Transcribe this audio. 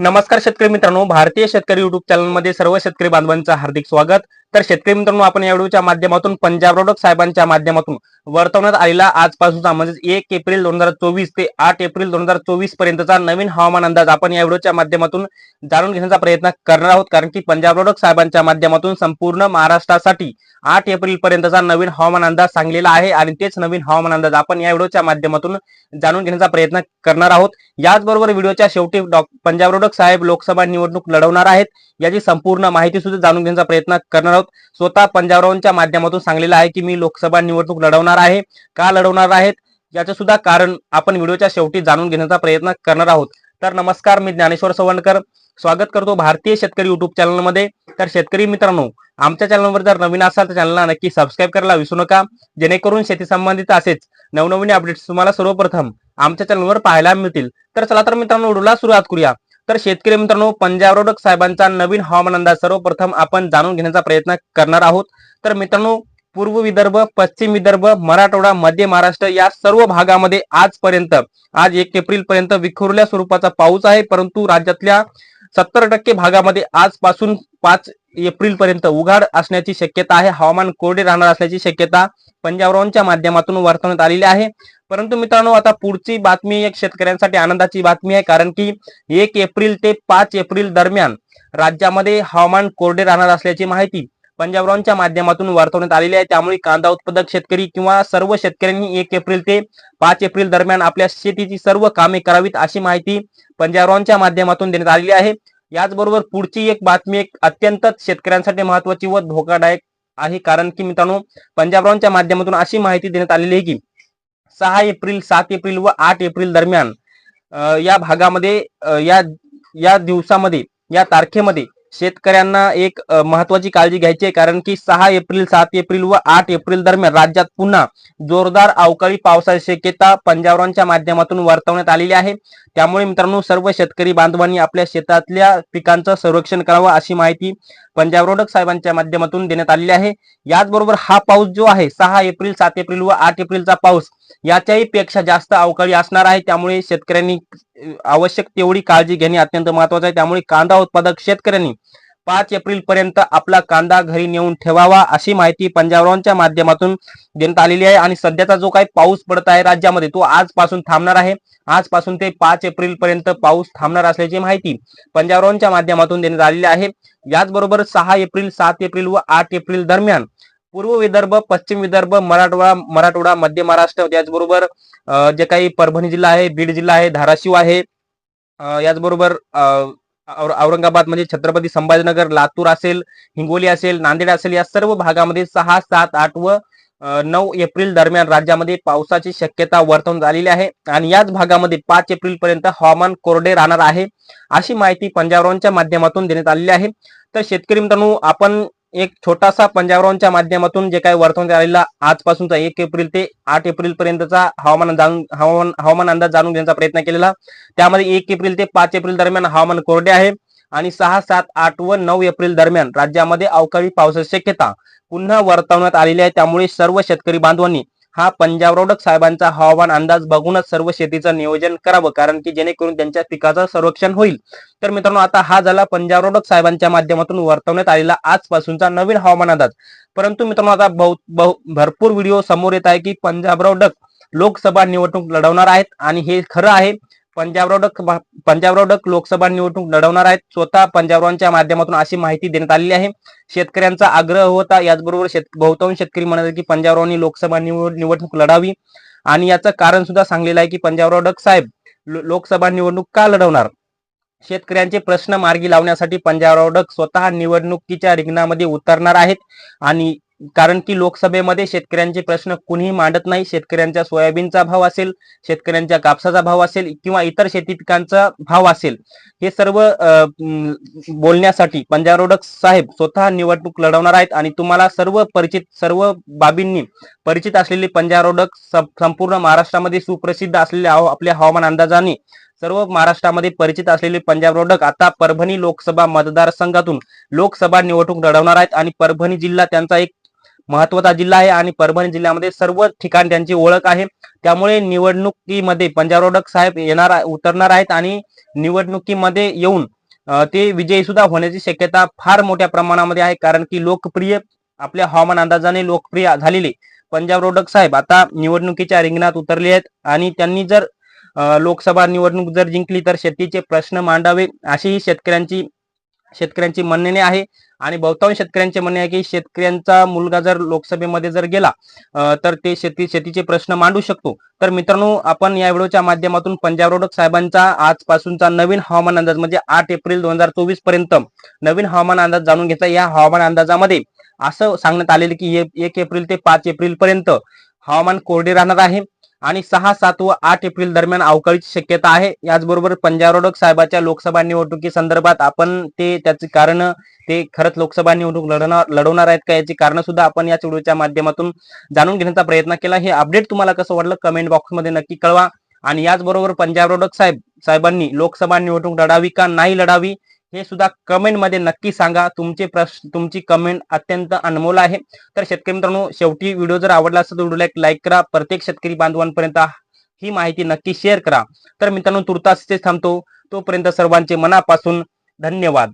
नमस्कार शेतकरी मित्रांनो भारतीय शेतकरी युट्यूब चॅनलमध्ये सर्व शेतकरी बांधवांचं हार्दिक स्वागत. तर शेतकरी मित्रांनो आपण या व्हिडिओच्या माध्यमातून पंजाब रोडक साहेबांच्या माध्यमातून वर्तवण्यात आलेला आजपासूनचा म्हणजेच एक एप्रिल दोन हजार चोवीस ते आठ एप्रिल दोन हजार चोवीस पर्यंतचा नवीन हवामान अंदाज आपण या व्हिडिओच्या माध्यमातून जाणून घेण्याचा प्रयत्न करणार आहोत. कारण की पंजाब रोडक साहेबांच्या माध्यमातून संपूर्ण महाराष्ट्रासाठी आठ एप्रिल पर्यंतचा नवीन हवामान अंदाज सांगलेला आहे आणि तेच नवीन हवामान अंदाज आपण या व्हिडिओच्या माध्यमातून जाणून घेण्याचा प्रयत्न करणार आहोत. याचबरोबर व्हिडिओच्या शेवटी पंजाब पंजाब निवडक साहेब लोकसभा निवडणूक लढवणार आहेत. याची संपूर्ण माहिती सुद्धा जाणून घेण्याचा प्रयत्न करणार आहोत. स्वतः पंजाबरावांच्या माध्यमातून सांगलेलं आहे की मी लोकसभा निवडणूक लढवणार आहे. का लढवणार आहेत? याचं सुद्धा कारण आपण व्हिडिओच्या शेवटी जाणून घेण्याचा प्रयत्न करणार आहोत. तर नमस्कार मी ज्ञानेश्वर सवणकर स्वागत करतो भारतीय शेतकरी युट्यूब चॅनलमध्ये. तर शेतकरी मित्रांनो आमच्या चॅनलवर जर नवीन असाल तर चॅनलला नक्की सबस्क्राईब करायला विसरू नका. जेणेकरून शेती संबंधित असेच नवनवीन अपडेट्स तुम्हाला सर्वप्रथम आमच्या चॅनलवर पाहायला मिळतील. तर चला तर मित्रांनो व्हिडिओला सुरुवात करूया. तर शेतकरी मित्रांनो पंजाब रोडक साहेबांचा नवीन हवामान अंदाज सर्वप्रथम आपण जाणून घेण्याचा प्रयत्न करणार आहोत. तर मित्रांनो पूर्व विदर्भ पश्चिम विदर्भ मराठवाडा मध्य महाराष्ट्र या सर्व भागामध्ये आजपर्यंत आज एक एप्रिल पर्यंत विखुरल्या स्वरूपाचा पाऊस आहे. परंतु राज्यातल्या सत्तर टक्के भागामध्ये आजपासून पाच एप्रिल पर्यंत उघाड असण्याची शक्यता आहे. हवामान कोरडे राहणार असल्याची शक्यता पंजाबरावांच्या माध्यमातून वर्तवण्यात आलेली आहे. परंतु मित्रांनो आता पुढची बातमी एक शेतकऱ्यांसाठी आनंदाची बातमी आहे. कारण की एक एप्रिल ते पाच एप्रिल दरम्यान राज्यामध्ये हवामान कोरडे राहणार असल्याची माहिती पंजाबरावांच्या माध्यमातून वर्तवण्यात आलेली आहे. त्यामुळे कांदा उत्पादक शेतकरी किंवा सर्व शेतकऱ्यांनी एक एप्रिल ते पाच एप्रिल दरम्यान आपल्या शेतीची सर्व कामे करावीत अशी माहिती पंजाबरावांच्या माध्यमातून देण्यात आलेली आहे. याचबरोबर पुढची एक बातमी एक अत्यंत शेतकऱ्यांसाठी महत्वाची व धोकादायक आहे. कारण की मित्रांनो पंजाबरावांच्या माध्यमातून अशी माहिती देण्यात आलेली आहे की सहा एप्रिल सात एप्रिल व आठ एप्रिल दरम्यान या भागामध्ये या या दिवसामध्ये या तारखेमध्ये शेतकऱ्यांना एक महत्वाची काळजी घ्यायची आहे. कारण की सहा एप्रिल सात एप्रिल व आठ एप्रिल दरम्यान राज्यात पुन्हा जोरदार अवकाळी पावसाची शक्यता पंजावरांच्या माध्यमातून वर्तवण्यात आलेली आहे. त्यामुळे मित्रांनो सर्व शेतकरी बांधवांनी आपल्या शेतातल्या पिकांचं संरक्षण करावं अशी माहिती पंजाब रोडक साहेबांच्या माध्यमातून देण्यात आलेली आहे. याचबरोबर हा पाऊस जो आहे सहा एप्रिल सात एप्रिल व आठ एप्रिलचा पाऊस याच्याही पेक्षा जास्त अवकाळी असणार आहे. त्यामुळे शेतकऱ्यांनी आवश्यक तेवढी काळजी घेणे अत्यंत महत्वाचं आहे. त्यामुळे कांदा उत्पादक शेतकऱ्यांनी पाच एप्रिल पर्यंत आपला कांदा घरी नेऊन ठेवावा अशी माहिती पंजाबरावांच्या माध्यमातून देण्यात आलेली आहे. आणि सध्याचा जो काही पाऊस पडत आहे राज्यामध्ये तो आजपासून थांबणार आहे. आजपासून ते पाच एप्रिल पर्यंत पाऊस थांबणार असल्याची माहिती पंजाबरावांच्या माध्यमातून देण्यात आलेली आहे. याचबरोबर सहा एप्रिल सात एप्रिल व आठ एप्रिल दरम्यान पूर्व विदर्भ पश्चिम विदर्भ मराठवाडा मराठवाडा मध्य महाराष्ट्र त्याचबरोबर जे काही परभणी जिल्हा आहे बीड जिल्हा आहे धाराशिव आहे याचबरोबर औरंगाबाद म्हणजे छत्रपती संभाजीनगर लातूर असेल हिंगोली असेल नांदेड असेल या सर्व भागामध्ये सहा सात आठ व नऊ एप्रिल दरम्यान राज्यामध्ये पावसाची शक्यता वर्तवून झालेली आहे. आणि याच भागामध्ये पाच एप्रिल पर्यंत हवामान कोरडे राहणार आहे अशी माहिती पंजाबरावांच्या माध्यमातून देण्यात आलेली आहे. तर शेतकरी मित्रांनो आपण एक छोटासा पंजाबरावांच्या माध्यमातून जे काही वर्तवण्यात आलेला आजपासूनचा एक एप्रिल ते आठ एप्रिल पर्यंतचा हवामान जाणून हवामान हवामान अंदाज जाणून घेण्याचा प्रयत्न केलेला. त्यामध्ये एक एप्रिल ते पाच एप्रिल दरम्यान हवामान कोरडे आहे आणि सहा सात आठ व नऊ एप्रिल दरम्यान राज्यामध्ये अवकाळी पावसाची शक्यता पुन्हा वर्तवण्यात आलेली आहे. त्यामुळे सर्व शेतकरी बांधवांनी हा पंजाब रोडक साहेबांचा हवामान अंदाज बघूनच सर्व शेतीचं नियोजन करावं कारण की जेणेकरून त्यांच्या पिकाचं संरक्षण होईल. तर मित्रांनो आता हा झाला पंजाब रोडक साहेबांच्या माध्यमातून वर्तवण्यात आलेला आजपासूनचा नवीन हवामान अंदाज. परंतु मित्रांनो आता बहु भरपूर व्हिडिओ समोर येत आहे की पंजाब रोडक लोकसभा निवडणूक लढवणार आहेत आणि हे खरं आहे. पंजाब रोडक पंजाब रोडक लोकसभा निवडणूक लढवणार आहेत. स्वतः पंजाबरावांच्या माध्यमातून अशी माहिती देण्यात आलेली आहे. शेतकऱ्यांचा आग्रह होता याचबरोबर शेत बहुतांश शेतकरी म्हणत की पंजाबरावांनी लोकसभा निवड निवडणूक लढावी. आणि याचं कारण सुद्धा सांगलेलं आहे की पंजाबराव डक साहेब लोकसभा निवडणूक का लढवणार? शेतकऱ्यांचे प्रश्न मार्गी लावण्यासाठी पंजाबराव डक स्वतः निवडणुकीच्या रिंगणामध्ये उतरणार आहेत. आणि कारण की लोकसभेमध्ये शेतकऱ्यांचे प्रश्न कुणीही मांडत नाही. शेतकऱ्यांच्या सोयाबीनचा भाव असेल शेतकऱ्यांच्या कापसाचा भाव असेल किंवा इतर शेती पिकांचा भाव असेल. हे सर्व बोलण्यासाठी पंजाब रोडक साहेब स्वतः निवडणूक लढवणार आहेत आणि तुम्हाला सर्व परिचित सर्व बाबींनी परिचित असलेले पंजाब रोडक संपूर्ण महाराष्ट्रामध्ये सुप्रसिद्ध असलेले आपल्या हवामान अंदाजाने सर्व महाराष्ट्रामध्ये परिचित असलेले पंजाब रोडक आता परभणी लोकसभा मतदारसंघातून लोकसभा निवडणूक लढवणार आहेत आणि परभणी जिल्हा त्यांचा एक महत्त्वाचा जिल्हा आहे आणि परभणी जिल्ह्यामध्ये सर्व ठिकाण त्यांची ओळख आहे. त्यामुळे निवडणुकीमध्ये पंजाब रोडक साहेब येणार उतरणार आहेत आणि निवडणुकीमध्ये येऊन ते विजयी सुद्धा होण्याची शक्यता फार मोठ्या प्रमाणामध्ये आहे. कारण की लोकप्रिय आपल्या हवामान अंदाजाने लोकप्रिय झालेले पंजाब रोडक साहेब आता निवडणुकीच्या रिंगणात उतरले आहेत आणि त्यांनी जर लोकसभा निवडणूक जर जिंकली तर शेतीचे प्रश्न मांडावे अशीही शेतकऱ्यांची शेतकऱ्यांची म्हणणे आहे. आणि बहुतांश शेतकऱ्यांचे म्हणणे आहे की शेतकऱ्यांचा मुलगा जर लोकसभेमध्ये जर गेला तर ते शेती शेतीचे प्रश्न मांडू शकतो. तर मित्रांनो आपण या व्हिडिओच्या माध्यमातून पंजाब रोडक साहेबांचा आजपासूनचा नवीन हवामान अंदाज म्हणजे आठ एप्रिल दोन हजार चोवीसपर्यंत नवीन हवामान अंदाज जाणून घेतला या हवामान अंदाजामध्ये. असं सांगण्यात आलेलं की एक एप्रिल ते पाच एप्रिल पर्यंत हवामान कोरडे राहणार आहे. आणि सहा सात व आठ एप्रिल दरम्यान अवकाळीची शक्यता आहे. याचबरोबर पंजाब रोडक साहेबाच्या लोकसभा निवडणुकी संदर्भात आपण ते त्याची कारण ते खरंच लोकसभा निवडणूक लढवणार लढवणार आहेत का याची कारण सुद्धा आपण या व्हिडिओच्या माध्यमातून जाणून घेण्याचा प्रयत्न केला. हे अपडेट तुम्हाला कसं वाटलं कमेंट बॉक्समध्ये नक्की कळवा. आणि याचबरोबर पंजाब रोडक साहेब साहेबांनी लोकसभा निवडणूक लढावी का नाही लढावी? हे सुद्धा कमेंटमध्ये नक्की सांगा. तुमचे प्रश्न तुमची कमेंट अत्यंत अनमोल आहे. तर शेतकरी मित्रांनो शेवटी व्हिडिओ जर आवडला असेल तर व्हिडिओला एक लाईक करा. प्रत्येक शेतकरी बांधवांपर्यंत ही माहिती नक्की शेअर करा. तर मित्रांनो तुर्तास थांबतो. तोपर्यंत सर्वांचे मनापासून धन्यवाद.